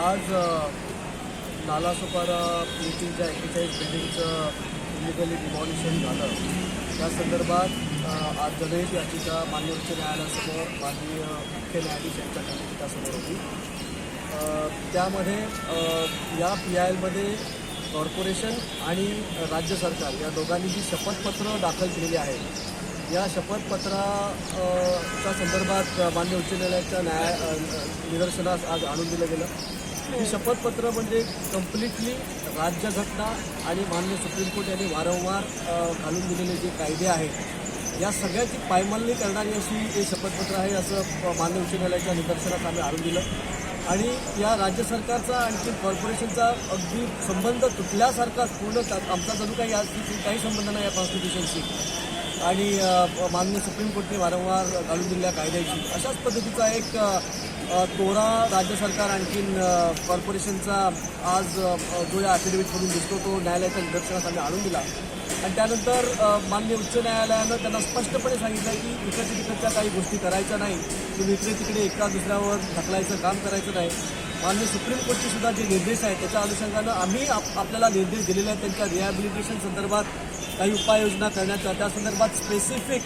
आज नालासोपारा येथील ज्या एकेचाळीस बिल्डिंगचं इलिगली डिमॉलिशन झालं. त्या संदर्भात आज जनहित याचिका मान्य उच्च न्यायालयासमोर माननीय मुख्य न्यायाधीश यांच्या खंडपीठासमोर होती. त्यामध्ये या पी आय एलमध्ये कॉर्पोरेशन आणि राज्य सरकार या दोघांनी जी शपथपत्र दाखल केलेली आहेत या शपथपत्राच्या संदर्भात मान्य उच्च न्यायालयाच्या न्याया निदर्शनास आज आणून दिलं गेलं. ही शपथपत्र म्हणजे कम्प्लिटली राज्यघटना आणि मान्य सुप्रीम कोर्ट यांनी वारंवार घालून दिलेले जे कायदे आहेत या सगळ्याची पायमल्ली करणारी अशी हे शपथपत्र आहे असं अ, मान्य उच्च न्यायालयाच्या निदर्शनात आम्ही आणून दिलं. आणि या राज्य सरकारचा आणखी कॉर्पोरेशनचा अगदी संबंध तुटल्यासारखा पूर्ण आमचा जणू काही या काही संबंध नाही या कॉन्स्टिट्युशनशी आणि मान्य माननीय सुप्रीम कोर्टने वारंवार घालून दिलेल्या कायद्याची अशाच पद्धतीचा एक तोरा राज्य सरकार आणखीन कॉर्पोरेशनचा आज जो या ॲफिडेव्हिटमधून दिसतो तो न्यायालयाच्या निदर्शनास आम्ही आणून दिला. आणि त्यानंतर अ, माननीय उच्च न्यायालयानं त्यांना स्पष्टपणे सांगितलं की इकडच्या तिकडच्या काही गोष्टी करायच्या नाही. तुम्ही इकडे तिकडे एका दुसऱ्यावर ढकलायचं काम करायचं नाही. माननीय सुप्रीम कोर्टचे सुद्धा जे निर्देश आहेत त्याच्या अनुषंगानं आम्ही आप आपल्याला निर्देश दिलेले आहेत त्यांच्या रिहॅबिलिटेशन संदर्भात काही उपाययोजना करण्याच्या त्या संदर्भात स्पेसिफिक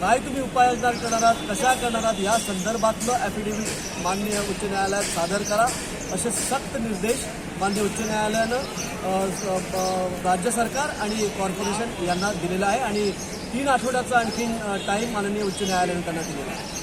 काय तुम्ही उपाययोजना करणार आहात? कशा करणार आहात? या संदर्भातलं ॲफिडेव्हिट माननीय उच्च न्यायालयात सादर करा. असे सक्त निर्देश माननीय उच्च न्यायालयानं राज्य सरकार आणि कॉर्पोरेशन यांना दिलेला आहे आणि तीन आठवड्याचा आणखीन टाईम माननीय उच्च न्यायालयानं त्यांना दिलेला आहे.